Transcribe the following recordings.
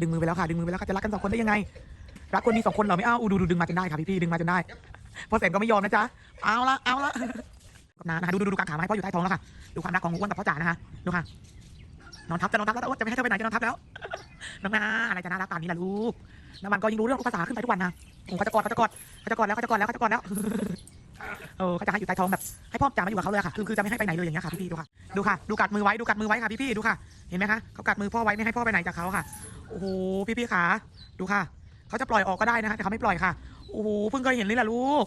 ดึงมือไปแล้วค่ะดึงมือไปแล้วค่ะจะรักกันสองคนได้ยังไง รักคนมีสองคนเหรอไม่เอาอูดูดูดึงมาจนได้ค่ะพี่ๆดึงมาจนได้พ่อแสนก็ไม่ยอมนะจ๊ะเอาละเอาละกับนานะคะดูดูดูกางขาไม้พ่ออยู่ใต้ท้องแล้วค่ะดูความรักของอ้วนกับพ่อจ๋านะคะดูค่ะนอนทับจะนอนทับแล้วอ้วนจะไม่ให้เธอไปไหนจะนอนทับแล้วน้องนาอะไรจะน่ารักป่านนี้ล่ะลูกน้ำมันก็ยิ่งรู้เรื่องภาษาขึ้นไปทุกวันนะโอ้เขาจะกอดเขาจะกอดเขาจะกอดแล้วเขาจะกอดแล้วเขาจะกอดแล้วเออเขาจะให้อยู่ใต้ท้องแบบให้พ่อจ๋ามาอยู่กับเขาเลยค่ะคือคือจะไม่ให้ไปไหนเลยอย่างเงี้ยค่ะพี่ๆดูค่ะดูค่ะดูกัดมือไว้ดูกัดมือไว้ค่ะพี่ๆดูค่ะ เห็นไหมคะเขากัดมือพ่อไว้ไม่ให้พ่อไปไหนจากเขาค่ะ โอ้โหพี่ๆขาดูค่ะ เขาจะปล่อยออกก็ได้นะคะแต่เขาไม่ปล่อยค่ะโอ้โหเพิ่งเคยเห็นเลยล่ะลูก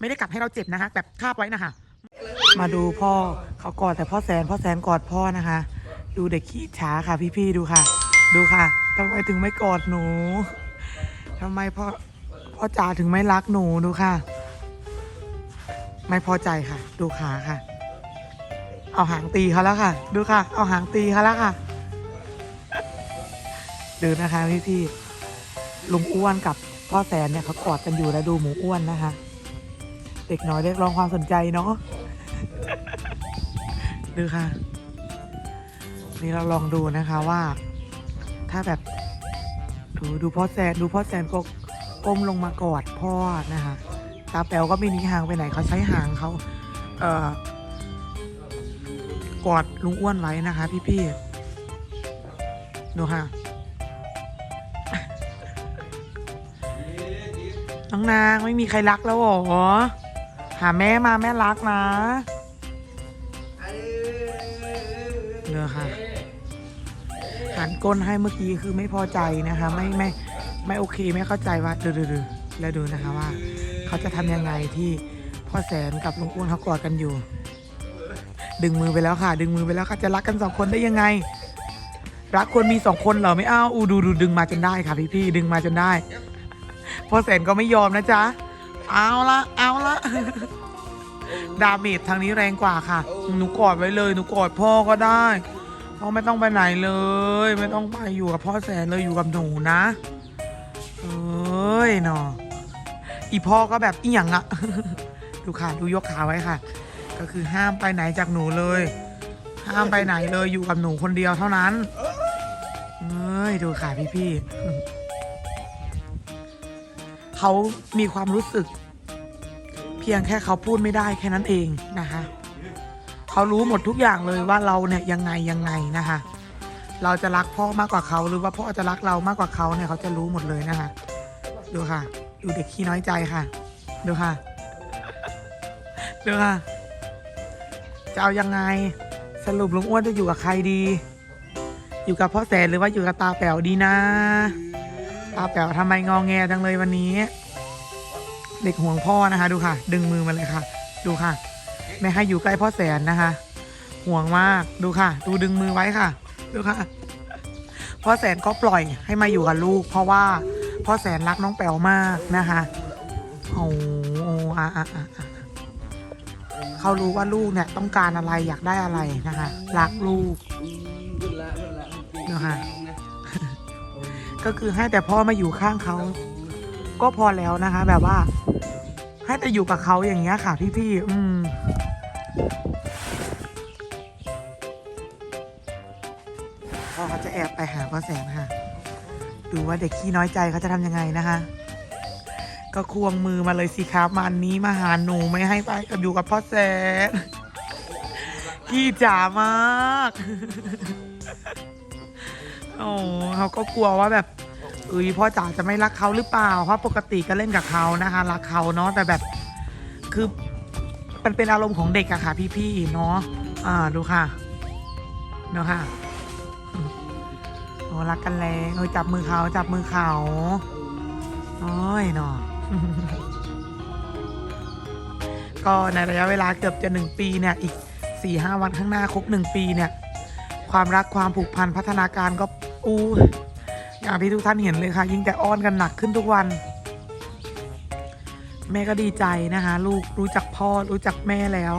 ไม่ได้กัดให้เราเจ็บนะคะแบบคาบไว้นะคะมาดูพ่อเขากอดแต่พ่อแสนพ่อแสนกอดพ่อนะคะ ดูเด็กขี้ช้าค่ะ พี่ๆดูค่ะ ดูค่ะทำไมถึงไม่กอดหนูทำไมพ่อพ่อจ๋าถึงไม่รักหนูดูค่ะ ไม่พอใจค่ะ ดูขาค่ะ เอาหางตีเขาแล้วค่ะ ดูค่ะ เอาหางตีเขาแล้วค่ะ ดูนะคะพี่พี่ลุงอ้วนกับพ่อแสนเนี่ยเขากอดกันอยู่แล้วดูหมูอ้วนนะคะ เด็กน้อยเรียกร้องความสนใจเนาะดูค่ะ นี่เราลองดูนะคะว่า ถ้าแบบ ดูดูพ่อแสนดูพ่อแสนก็ก้มลงมากอดพ่อนะคะตาแป๋วก็ไม่หนีห่างไปไหนเขาใช้หางเขาเอ่อกอดลุงอ้วนไว้นะคะ พี่ๆดูค่ะ น้องนางไม่มีใครรักแล้วหรอ หาแม่มาแม่รักนะเนอะค่ะหันก้นให้เมื่อกี้คือไม่พอใจนะคะ ไม่ไม่ไม่โอเคไม่เข้าใจว่าดูดูดูแล้วดูนะคะว่า เขาจะทำยังไงที่พ่อแสนกับลุงอ้วนเขากอดกันอยู่ ดึงมือไปแล้วค่ะ ดึงมือไปแล้วค่ะจะรักกันสองคนได้ยังไง รักควรมีสองคนเหรอไม่เอาอูดูดูดึงมาจนได้ค่ะพี่พี่ดึงมาจนได้ พ่อแสนก็ไม่ยอมนะจ๊ะ เอาละเอาละดาเมจทางนี้แรงกว่าค่ะ หนูกอดไว้เลย หนูกอดพ่อก็ได้พ่อไม่ต้องไปไหนเลย ไม่ต้องไปอยู่กับพ่อแสนเลยอยู่กับหนูนะเอ้ยเนาะอีพ่อก็แบบอีหยังอะดูค่ะดูยกขาไว้ค่ะ ก็คือห้ามไปไหนจากหนูเลย ห้ามไปไหนเลยอยู่กับหนูคนเดียวเท่านั้นเอ้ยดูค่ะพี่พี่ เขามีความรู้สึก เพียงแค่เขาพูดไม่ได้แค่นั้นเองนะคะเขารู้หมดทุกอย่างเลยว่าเราเนี่ยยังไงยังไงนะคะ เราจะรักพ่อมากกว่าเขาหรือว่าพ่อจะรักเรามากกว่าเขาเนี่ยเขาจะรู้หมดเลยนะคะ ดูค่ะดูเด็กขี้น้อยใจค่ะ ดูค่ะ ดูค่ะ จะเอายังไง สรุปลุงอ้วนจะอยู่กับใครดี อยู่กับพ่อแสนหรือว่าอยู่กับตาแป๋วดีนะ ตาแป๋วทำไมงองแงจังเลยวันนี้ เด็กห่วงพ่อนะคะ ดูค่ะ ดึงมือมาเลยค่ะ ดูค่ะ ไม่ให้อยู่ใกล้พ่อแสนนะคะ ห่วงมากดูค่ะ ดูดึงมือไว้ค่ะ ดูค่ะ พ่อแสนก็ปล่อยให้มาอยู่กับลูก เพราะว่าพ่อแสนรักน้องแป๋วมากนะคะโอ้โอ้อะอะอะอะเขารู้ว่าลูกเนี่ยต้องการอะไรอยากได้อะไรนะคะ รักลูกดูค่ะ ก็คือให้แต่พ่อมาอยู่ข้างเขาก็พอแล้วนะคะ แบบว่า ให้แต่อยู่กับเขาอย่างเงี้ยค่ะพี่ๆอืมพ่อเขาจะแอบไปหาพ่อแสนค่ะ ดูว่าเด็กขี้น้อยใจเขาจะทำยังไงนะคะ ก็ควงมือมาเลยสิครับมาอันนี้มาหาหนูไม่ให้ไปกับอยู่กับพ่อแสนขี้จ๋ามาก โอ้เขาก็กลัวว่าแบบเอ้ยพ่อจ๋าจะไม่รักเขาหรือเปล่า เพราะปกติก็เล่นกับเขานะคะ รักเขาเนาะแต่แบบคือมันเป็นอารมณ์ของเด็กอะค่ะ พี่ๆเนาะอ่าดูค่ะเนาะค่ะโอ้รักกันแรงเออจับมือเขาจับมือเขาโอ้ยเนาะก็ในระยะเวลาเกือบจะหนึ่งปีเนี่ย อีกสี่ห้าวันข้างหน้าครบหนึ่งปีเนี่ย ความรักความผูกพันพัฒนาการก็ อู้อย่างที่ทุกท่านเห็นเลยค่ะ ยิ่งแต่อ้อนกันหนักขึ้นทุกวัน แม่ก็ดีใจนะคะ ลูกรู้จักพ่อรู้จักแม่แล้ว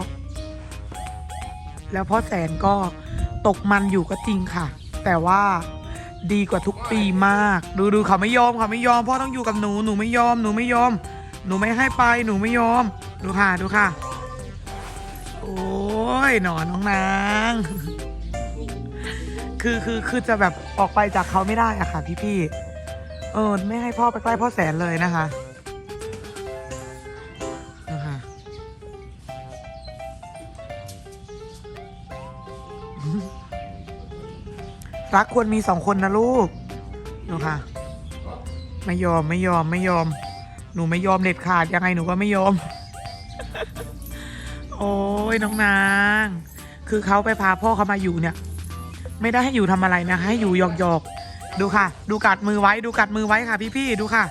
แล้วพ่อแสนก็ตกมันอยู่ก็จริงค่ะ แต่ว่าดีกว่าทุกปีมาก ดูดูเขาไม่ยอมเขาไม่ยอม พ่อต้องอยู่กับหนูหนูไม่ยอมหนูไม่ยอม หนูไม่ให้ไปหนูไม่ยอม ดูค่ะดูค่ะ โอ้ยหนอนน้องนาง คือคือคือจะแบบออกไปจากเขาไม่ได้อะค่ะ พี่พี่เออไม่ให้พ่อไปใกล้พ่อแสนเลยนะคะนะคะรักควรมีสองคนนะลูกดูค่ะ ไม่ยอมไม่ยอมไม่ยอม หนูไม่ยอมเด็ดขาดยังไงหนูก็ไม่ยอม โอ้ยน้องนาง คือเขาไปพาพ่อเขามาอยู่เนี่ย ไม่ได้ให้อยู่ทำอะไรนะคะให้อยู่หยอกหยอกดูค่ะ ดูกัดมือไว้ดูกัดมือไว้ค่ะ พี่ๆดูค่ะ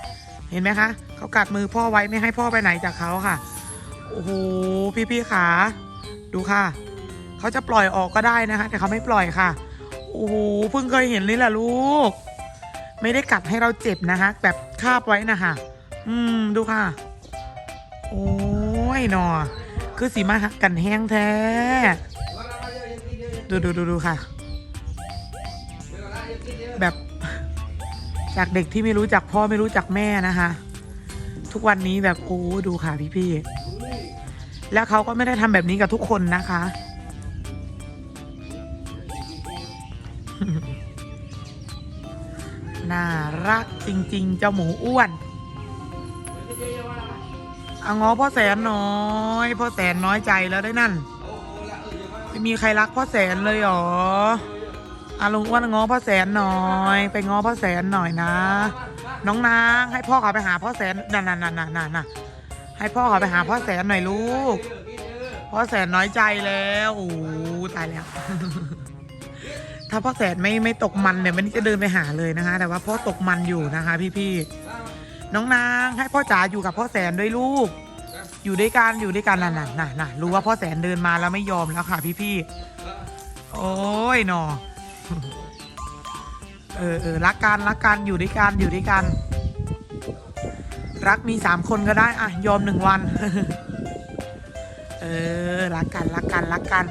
เห็นไหมคะเขากัดมือพ่อไว้ไม่ให้พ่อไปไหนจากเขาค่ะโอ้โหพี่ๆขาดูค่ะเขาจะปล่อยออกก็ได้นะคะ แต่เขาไม่ปล่อยค่ะโอ้โหเพิ่งเคยเห็นเลยล่ะลูก ไม่ได้กัดให้เราเจ็บนะคะแบบคาบไว้นะคะอืมดูค่ะ โอ้ยหนอคือสีมาหักกันแห้งแท้ ดูดูดูดูค่ะ จากเด็กที่ไม่รู้จักพ่อไม่รู้จักแม่นะคะ ทุกวันนี้แบบโอ้ดูค่ะพี่พี่ๆแล้วเขาก็ไม่ได้ทำแบบนี้กับทุกคนนะคะ น่ารักจริง ๆ เจ้าหมูอ้วนเอาง้อพ่อแสนน้อยพ่อแสนน้อยใจแล้วได้นั่น ไม่มีใครรักพ่อแสนเลยหรอ อาลุงอ้วนง้อพ่อแสนหน่อย ไปง้อพ่อแสนหน่อยนะ น้องนางให้พ่อเขาไปหาพ่อแสนนั่นนั่นนั่นนั่นนั่นให้พ่อเขาไปหาพ่อแสนหน่อยลูก พ่อแสนน้อยใจแล้วโอ้ตายแล้ว ถ้าพ่อแสนไม่ไม่ตกมันเนี่ยมันจะเดินไปหาเลยนะคะ แต่ว่าพ่อตกมันอยู่นะคะ พี่ๆน้องนางให้พ่อจ๋าอยู่กับพ่อแสนด้วยลูก อยู่ด้วยกันอยู่ด้วยกันน่ะน่ะน่ะน่ะรู้ว่าพ่อแสนเดินมาแล้วไม่ยอมแล้วค่ะ พี่ๆโอ้ยหนอ เออเออรักกันรักกันอยู่ด้วยกันอยู่ด้วยกัน รักมีสามคนก็ได้ อะ ยอมหนึ่งวัน เออรักกันรักกันรักกัน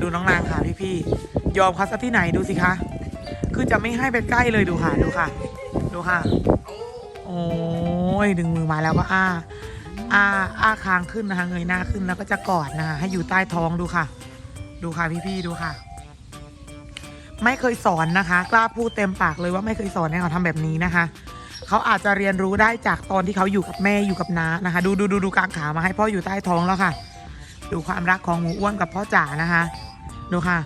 ดูน้องนางค่ะพี่พี่ยอมเขาซะที่ไหนดูสิคะคือจะไม่ให้ไปใกล้เลยดูค่ะดูค่ะ ดูค่ะ โอ้ยดึงมือมาแล้วก็อ้าอ้าอ้าคางขึ้นนะคะเงยหน้าขึ้นแล้วก็จะกอดนะคะให้อยู่ใต้ท้องดูค่ะ ดูค่ะพี่ๆดูค่ะ ไม่เคยสอนนะคะ กล้าพูดเต็มปากเลยว่าไม่เคยสอนให้เขาทำแบบนี้นะคะ เขาอาจจะเรียนรู้ได้จากตอนที่เขาอยู่กับแม่อยู่กับน้านะคะ ดูดูดูดูกางขามาให้พ่ออยู่ใต้ท้องแล้วค่ะ ดูความรักของหมูอ้วนกับพ่อจ๋านะคะ ดูค่ะ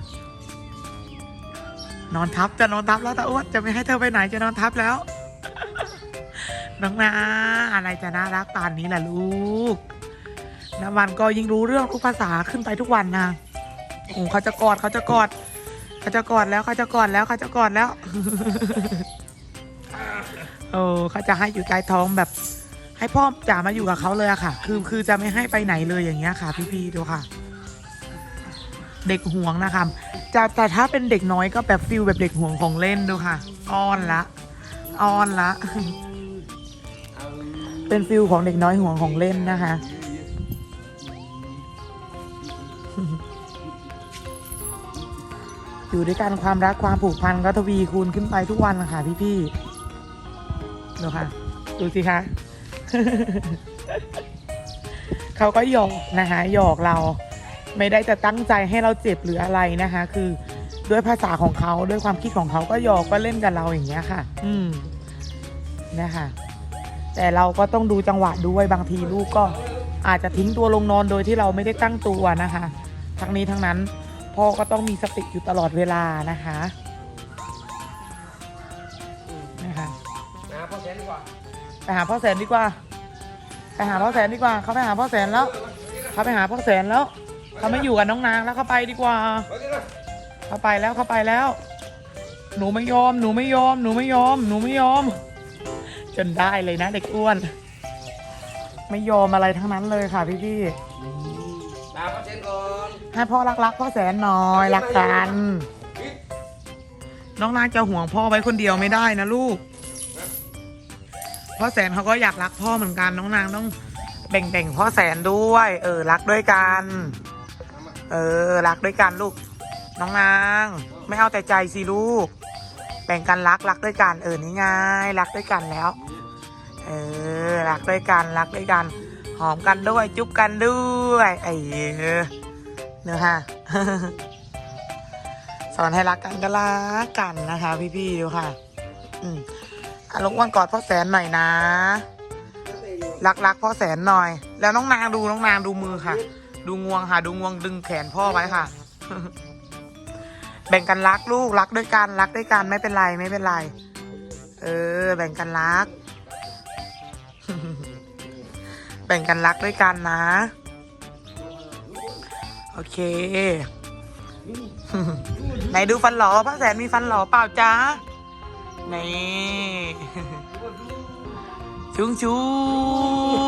นอนทับจะนอนทับแล้วตาอ้วนจะไม่ให้เธอไปไหนจะนอนทับแล้ว น้องนาอะไรจะน่ารักปานนี้แหละลูกน้ำวันก็ยิ่งรู้เรื่องทุกภาษาขึ้นไปทุกวันนะโอ้เขาจะกอดเขาจะกอด เขาจะกอดแล้วเขาจะกอดแล้วเขาจะกอดแล้ว โอ้เขาจะให้อยู่ใต้ท้องแบบ ให้พ่อจ๋ามาอยู่กับเขาเลยอะค่ะ คือคือจะไม่ให้ไปไหนเลยอย่างเงี้ยค่ะ พี่ๆดูค่ะ เด็กห่วงนะคะจะแต่ถ้าเป็นเด็กน้อยก็แบบฟิลแบบเด็กห่วงของเล่นดูค่ะอ้อนละอ้อนละ เป็นฟิลของเด็กน้อยห่วงของเล่นนะคะ อยู่ด้วยกันความรักความผูกพันก็ทวีคูณขึ้นไปทุกวันค่ะพี่ๆดูค่ะ ดูสิคะเขาก็หยอกนะคะหยอกเรา ไม่ได้จะตั้งใจให้เราเจ็บหรืออะไรนะคะ คือด้วยภาษาของเขาด้วยความคิดของเขาก็หยอกก็เล่นกับเราอย่างเงี้ยค่ะ อืมนะคะแต่เราก็ต้องดูจังหวะด้วยบางทีลูกก็อาจจะทิ้งตัวลงนอนโดยที่เราไม่ได้ตั้งตัวนะคะ ทั้งนี้ทั้งนั้น พ่อก็ต้องมีสติอยู่ตลอดเวลานะคะนะคะนะพ่อแสนดีกว่าไปหาพ่อแสนดีกว่าไปหาพ่อแสนดีกว่าเขาไปหาพ่อแสนแล้วเขาไปหาพ่อแสนแล้วเขาไม่อยู่กับน้องนางแล้วเขาไปดีกว่าไปดิล่ะเขาไปแล้วเขาไปแล้ว หนูไม่ยอมหนูไม่ยอมหนูไม่ยอมหนูไม่ยอม จนได้เลยนะเด็กอ้วน ไม่ยอมอะไรทั้งนั้นเลยค่ะพี่พี่ ลาพ่อแสนก่อนให้พ่อรักรักพ่อแสนหน่อยรักกัน น้องนางจะห่วงพ่อไว้คนเดียวไม่ได้นะลูกพ่อแสนเขาก็อยากรักพ่อเหมือนกันน้องนางต้องแบ่งๆพ่อแสนด้วย เออรักด้วยกัน เออรักด้วยกันลูก น้องนาง ไม่เอาแต่ใจสิลูก แบ่งกันรักรักด้วยกันเออนี่ไงรักด้วยกันแล้ว เออรักด้วยกันรักด้วยกัน หอมกันด้วย จุ๊บกันด้วย ไอ้เออเนอฮะสอนให้รักกันก็รักกันนะคะ พี่ๆดูค่ะ อืมอะลงอ้วนกอดพ่อแสนหน่อยนะ รักรักพ่อแสนหน่อย แล้วน้องนางดูน้องนางดูมือค่ะ ดูงวงค่ะ ดูงวงดึงแขนพ่อไว้ค่ะ แบ่งกันรักลูกรักด้วยกันรักด้วยกันไม่เป็นไรไม่เป็นไร เออ แบ่งกันรัก แบ่งกันรักด้วยกันนะ โอเค ไหนดูฟันหลอพ่อแสนมีฟันหลอเปล่าจ๊ะนี่ชุงชุ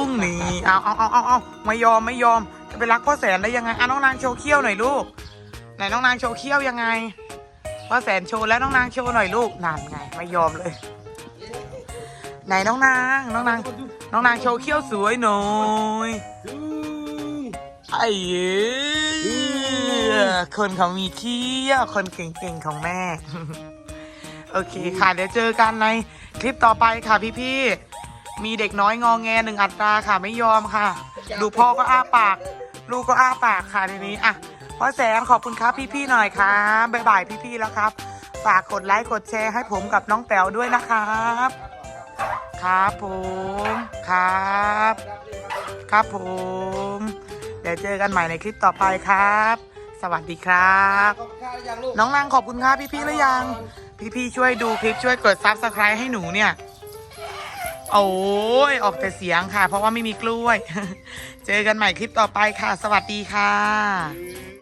งนี่เอาเอาเอาเอาเอาไม่ยอมไม่ยอม จะไปรักพ่อแสนได้ยังไงอะน้องนางโชว์เขี้ยวหน่อยลูกไหนน้องนางโชว์เขี้ยวยังไงพ่อแสนโชว์แล้วน้องนางโชว์หน่อยลูกนานไง ไม่ยอมเลย ไหนน้องนาง น้องนาง น้องนางโชว์เขี้ยวสวยหน่อยไอ้เอ้ยคนเขามีเขี้ยวคนเก่งๆของแม่ โอเคค่ะ เดี๋ยวเจอกันในคลิปต่อไปค่ะพี่ๆ มีเด็กน้อยงองแงหนึ่งอัตราค่ะไม่ยอมค่ะ ดูพ่อก็อ้าปาก ลูกก็อ้าปากค่ะทีนี้อะพ่อแสนขอบคุณครับพี่ๆหน่อยครับบ๊ายบายพี่ๆแล้วครับ ฝากกดไลค์กดแชร์ให้ผมกับน้องแป๋วด้วยนะครับ ครับผมครับ ครับผม เดี๋ยวเจอกันใหม่ในคลิปต่อไปครับ สวัสดีครับ น้องนางขอบคุณครับพี่ๆหรือยัง พี่ๆช่วยดูคลิปช่วยกดซับสไครต์ให้หนูเนี่ย โอ้ยออกแต่เสียงค่ะ เพราะว่าไม่มีกล้วย เจอกันใหม่คลิปต่อไปค่ะ สวัสดีค่ะ